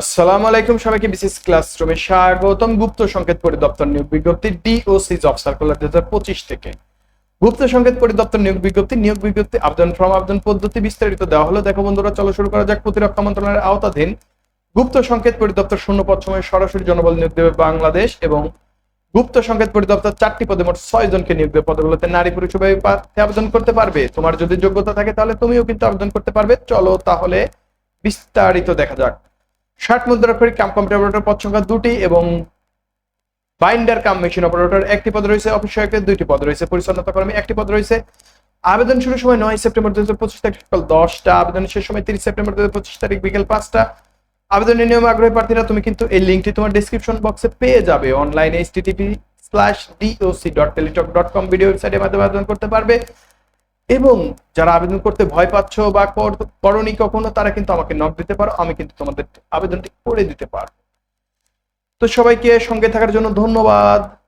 আসসালামু আলাইকুম সবাইকে বিসিএস ক্লাসরুমে স্বাগতম গুপ্ত সংকেত পরিদপ্তর নিয়োগ বিজ্ঞপ্তি ডিওসি জব সার্কুলার দুই হাজার পঁচিশ থেকে। গুপ্ত সংকেত পরিদপ্তর নিয়োগ বিজ্ঞপ্তি নিয়োগ বিজ্ঞপ্তি, আবেদন ফর্ম, আবেদন পদ্ধতি বিস্তারিত দেওয়া হলো। দেখো বন্ধুরা, চলো শুরু করা যাক। প্রতিরক্ষা মন্ত্রণালয়ের আওতাধীন গুপ্ত সংকেত পরিদপ্তর শূন্য পদ সময় সরাসরি জনবল নিয়োগ দেবে বাংলাদেশ এবং গুপ্ত সংকেত পরিদপ্তর চারটি পদে মোট ছয় জনকে নিয়োগ দেবে। পদগুলোতে নারী, পুরুষ উভয় আবেদন করতে পারবে। তোমার যদি যোগ্যতা থাকে তাহলে তুমিও কিন্তু আবেদন করতে পারবে। চলো তাহলে বিস্তারিত দেখা যাক। ষাট মুদ্রাক্ষরিক কাম কম্পিউটার অপারেটর পদ সংখ্যা দুটি এবং বাইন্ডার কাম মেশিন অপারেটর একটি পদ রয়েছে অফিস সহায়কের দুইটি পদ রয়েছে, পরিচ্ছন্নতা কর্মী একটি পদ রয়েছে। আবেদন শুরুর সময় নয় সেপ্টেম্বর দুই হাজার পঁচিশ তারিখ সকাল দশটা, আবেদন শেষ সময় তিরিশ সেপ্টেম্বর দুই হাজার পঁচিশ তারিখ বিকেল পাঁচটা। আবেদনের নিয়ম আগ্রহী প্রার্থীরা, তুমি কিন্তু এই লিঙ্কটি তোমার ডিসক্রিপশন বক্সে পেয়ে যাবে। অনলাইনে H TTP slash DOC dot Teletalk dot com video ওয়েবসাইটের মাধ্যমে আবেদন করতে পারবে। এবং যারা আবেদন করতে ভয় পাচ্ছ বা কর- করনি কখনো, তারা কিন্তু আমাকে নক দিতে পারো, আমি কিন্তু তোমাদের আবেদনটি করে দিতে পারব। তো সবাইকে সঙ্গে থাকার জন্য ধন্যবাদ।